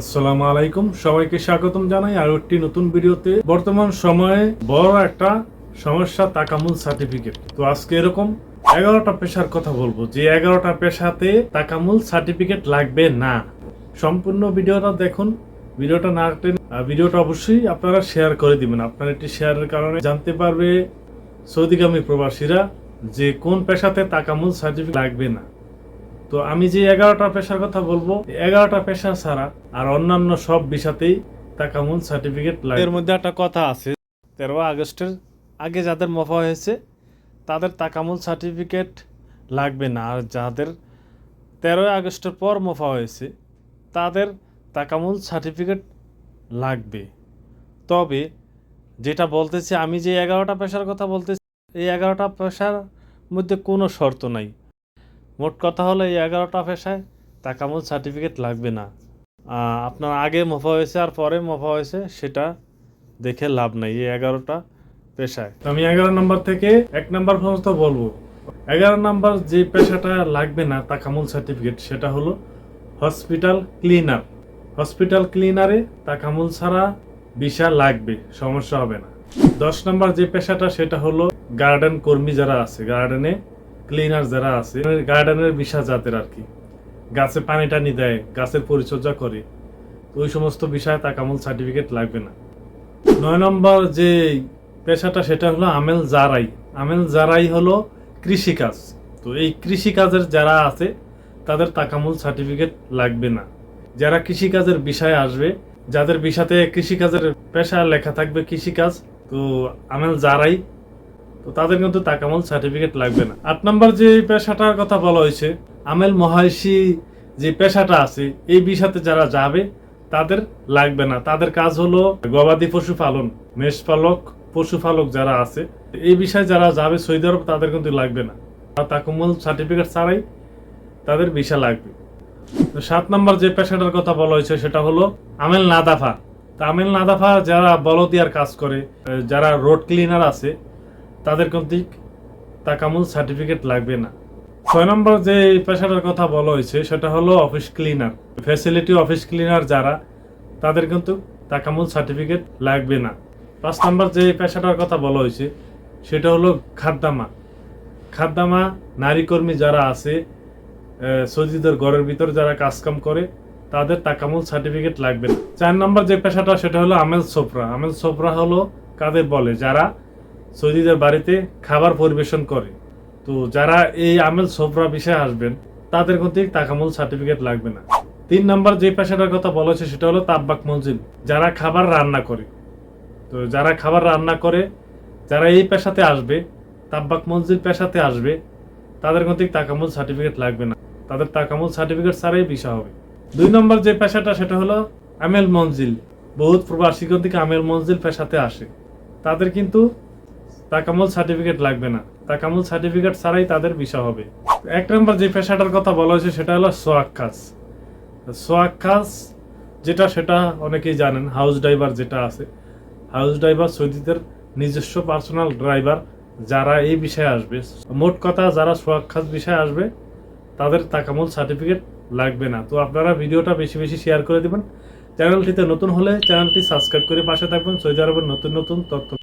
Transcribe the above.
আসসালামু আলাইকুম। সবাইকে স্বাগতম জানাই আর একটি নতুন ভিডিওতে। বর্তমান সময়ে বড় একটা সমস্যা তাকামুল সার্টিফিকেট। তো আজকে এরকম এগারোটা পেশার কথা বলব। যে এগারোটা পেশাতে তাকামুল সার্টিফিকেট লাগবে না। সম্পূর্ণ ভিডিওটা দেখুন, ভিডিওটা না টেনে। ভিডিওটা অবশ্যই আপনারা শেয়ার করে দিবেন। আপনার একটি শেয়ারের কারণে জানতে পারবে সৌদিগামী প্রবাসীরা যে কোন পেশাতে তাকামুল সার্টিফিকেট লাগবে না। তো আমি যে এগারোটা পেশার কথা বলব, এগারোটা পেশা ছাড়া আর অন্যান্য সব বিষাতেই তাকামুল সার্টিফিকেট লাগে। এর মধ্যে একটা কথা আছে তেরো আগস্টের আগে যাদের মফা হয়েছে, তাদের তাকামুল সার্টিফিকেট লাগবে না। আর যাদের তেরোই আগস্টের পর মফা হয়েছে, তাদের তাকামুল সার্টিফিকেট লাগবে। তবে যেটা বলতেছি, আমি যে এগারোটা পেশার কথা বলতেছি, এই এগারোটা পেশার মধ্যে কোনো শর্ত নাই। মোট কথা হলো এই এগারোটা পেশায় তাকামুল সার্টিফিকেট লাগবে না। আপনার আগে মফা হয়েছে আর পরে মফা হয়েছে, সেটা দেখে লাভ নাই এই এগারোটা পেশায়। তো আমি এগারো নম্বর থেকে এক নম্বর পর্যন্ত বলব। এগারো নম্বর যে পেশাটা লাগবে না তাকামুল সার্টিফিকেট সেটা হলো হসপিটাল ক্লিনার হসপিটাল ক্লিনারে তাকামুল ছাড়া ভিসা লাগবে, সমস্যা হবে না। দশ নম্বর যে পেশাটা, সেটা হলো গার্ডেন কর্মী যারা আছে গার্ডেনে ক্লিনার যারা আছে গার্ডেনের বিষা জাতের আর কি গাছে পানি টানি দেয়, গাছের পরিচর্যা করে। ওই সমস্ত বিষয়ে তাকামুল সার্টিফিকেট লাগবে না। নয় নম্বর যে পেশাটা, সেটা হলো আমেল জারাই। আমেল জারাই হলো কৃষিকাজ। তো এই কৃষিকাজের যারা আছে, তাদের তাকামুল সার্টিফিকেট লাগবে না। যারা কৃষিকাজের বিষয়ে আসবে, যাদের বিষাতে কৃষিকাজের পেশা লেখা থাকবে কৃষিকাজ, তো আমেল জারাই তো তাদের কিন্তু তাকামল সার্টিফিকেট লাগবে না। আট নম্বর যে পেশাটার কথা বলা হয়েছে, আমেল মহাইশি যে পেশাটা আছে, এই বিষাতে যারা যাবে, তাদের লাগবে না। তাদের কাজ হলো গবাদি পশু পালন, মেষ পালক, পশু পালক যারা আছে, এই বিষয়ে যারা যাবে সৌদি আরব, তাদের কিন্তু লাগবে না। তাকামল সার্টিফিকেট ছাড়াই তাদের ভিসা লাগবে। সাত নম্বর যে পেশাটার কথা বলা হয়েছে, সেটা হলো আমেল নাদাফা। তা আমেল নাদাফা যারা বলদিয়ার কাজ করে, যারা রোড ক্লিনার আছে তাদের কর্তৃক তাকামুল সার্টিফিকেট লাগবে না। ছয় নম্বর যে পেশাটার কথা বলা হয়েছে সেটা হলো office cleaner facility office cleaner যারা তাদের কিন্তু তাকামুল সার্টিফিকেট লাগবে না। পাঁচ নম্বর যে পেশাটার কথা বলা হয়েছে সেটা হলো খাদ্দামা। খাদ্দামা নারী কর্মী যারা আছে আহ, সৌদিদের ঘরের ভিতর যারা কাজকাম করে তাদের তাকামুল সার্টিফিকেট লাগবে না। চার নম্বর যে পেশাটা সেটা হলো আমেল সোফরা আমেল সোফরা হলো কাদের বলে? যারা সৌদিদের বাড়িতে খাবার পরিবেশন করে। তো যারা এই আমেল সোফরা বিষয়ে আসবেন, তাদের কর্তৃক তাকামুল সার্টিফিকেট লাগবে না। তিন নম্বর যে পেশাটার কথা বলা সেটা হলো তাব্বাক মঞ্জিল, যারা খাবার রান্না করে। তো যারা খাবার রান্না করে, যারা এই পেশাতে আসবে, তাব্বাক মঞ্জিল পেশাতে আসবে, তাদের কর্তৃক তাকামুল সার্টিফিকেট লাগবে না। তাদের তাকামুল সার্টিফিকেট ছাড়াই বিষয় হবে। দুই নম্বর যে পেশাটা, সেটা হলো আমেল মঞ্জিল। বহুত প্রবাসী কর্তৃক আমেল মঞ্জিল পেশাতে আসে। তাদের কিন্তু তাকামুল সার্টিফিকেট লাগবে না। তাকামুল সার্টিফিকেট ছাড়াই তাদের বিষয় হবে। এক নম্বর যে পেশাটার কথা বলা হয়েছে, সেটা হলো সোয়াক কাজ। সোয়াক কাজ যেটা, সেটা অনেকেই জানেন হাউস ড্রাইভার যেটা আছে। হাউস ড্রাইভার সৌদিদের নিজস্ব পার্সোনাল ড্রাইভার যারা এই বিষয়ে আসবে। মোট কথা, যারা সোয়াক কাজ বিষয়ে আসবে, তাদের তাকামুল সার্টিফিকেট লাগবে না। তো আপনারা ভিডিওটা বেশি বেশি শেয়ার করে দিবেন। চ্যানেলটিতে নতুন হলে চ্যানেলটি সাবস্ক্রাইব করে পাশে থাকবেন। সৌদি আরবের নতুন নতুন তথ্য